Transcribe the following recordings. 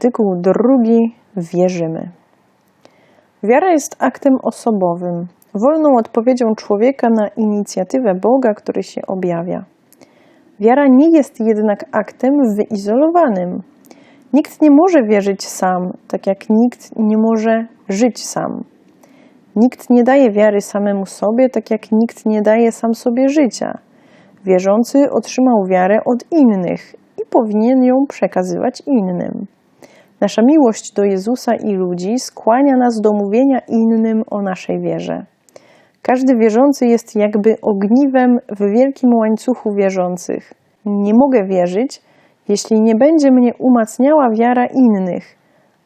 Artykuł drugi. Wierzymy. Wiara jest aktem osobowym, wolną odpowiedzią człowieka na inicjatywę Boga, który się objawia. Wiara nie jest jednak aktem wyizolowanym. Nikt nie może wierzyć sam, tak jak nikt nie może żyć sam. Nikt nie daje wiary samemu sobie, tak jak nikt nie daje sam sobie życia. Wierzący otrzymał wiarę od innych i powinien ją przekazywać innym. Nasza miłość do Jezusa i ludzi skłania nas do mówienia innym o naszej wierze. Każdy wierzący jest jakby ogniwem w wielkim łańcuchu wierzących. Nie mogę wierzyć, jeśli nie będzie mnie umacniała wiara innych,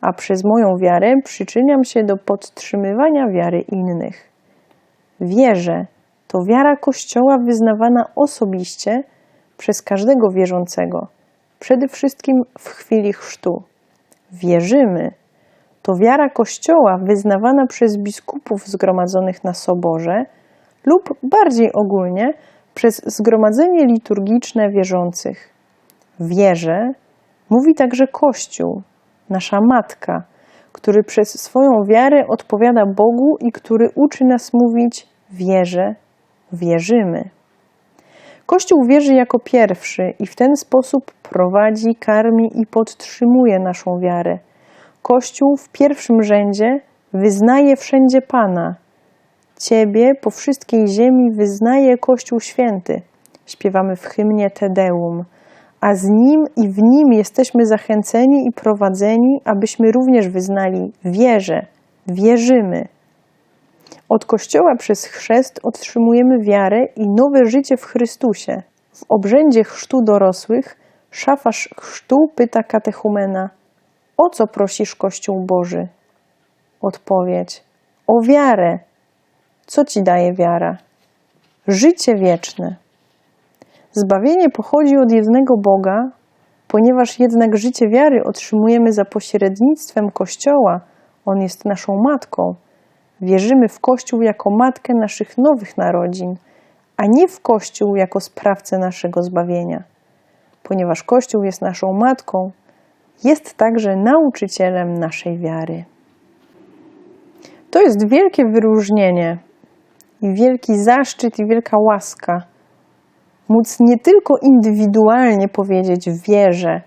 a przez moją wiarę przyczyniam się do podtrzymywania wiary innych. Wierzę to wiara Kościoła wyznawana osobiście przez każdego wierzącego, przede wszystkim w chwili chrztu. Wierzymy to wiara Kościoła wyznawana przez biskupów zgromadzonych na soborze lub bardziej ogólnie przez zgromadzenie liturgiczne wierzących. Wierzę mówi także Kościół, nasza Matka, który przez swoją wiarę odpowiada Bogu i który uczy nas mówić wierzę, wierzymy. Kościół wierzy jako pierwszy i w ten sposób prowadzi, karmi i podtrzymuje naszą wiarę. Kościół w pierwszym rzędzie wyznaje wszędzie Pana. Ciebie po wszystkiej ziemi wyznaje Kościół Święty. Śpiewamy w hymnie Te Deum, a z Nim i w Nim jesteśmy zachęceni i prowadzeni, abyśmy również wyznali wierzę, wierzymy. Od Kościoła przez chrzest otrzymujemy wiarę i nowe życie w Chrystusie. W obrzędzie chrztu dorosłych szafarz chrztu pyta katechumena: O co prosisz Kościół Boży? Odpowiedź: O wiarę. Co ci daje wiara? Życie wieczne. Zbawienie pochodzi od jednego Boga, ponieważ jednak życie wiary otrzymujemy za pośrednictwem Kościoła, on jest naszą matką. Wierzymy w Kościół jako matkę naszych nowych narodzin, a nie w Kościół jako sprawcę naszego zbawienia. Ponieważ Kościół jest naszą matką, jest także nauczycielem naszej wiary. To jest wielkie wyróżnienie i wielki zaszczyt i wielka łaska móc nie tylko indywidualnie powiedzieć wierzę,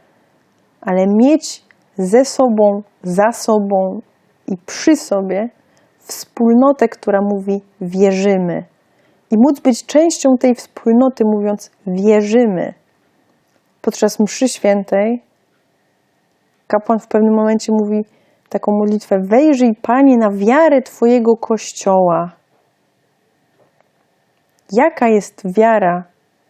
ale mieć ze sobą, za sobą i przy sobie wspólnotę, która mówi wierzymy. I móc być częścią tej wspólnoty, mówiąc wierzymy. Podczas mszy świętej kapłan w pewnym momencie mówi taką modlitwę: Wejrzyj, Panie, na wiarę Twojego kościoła. Jaka jest wiara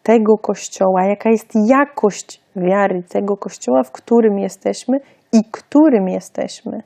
tego kościoła, jaka jest jakość wiary tego kościoła, w którym jesteśmy i którym jesteśmy?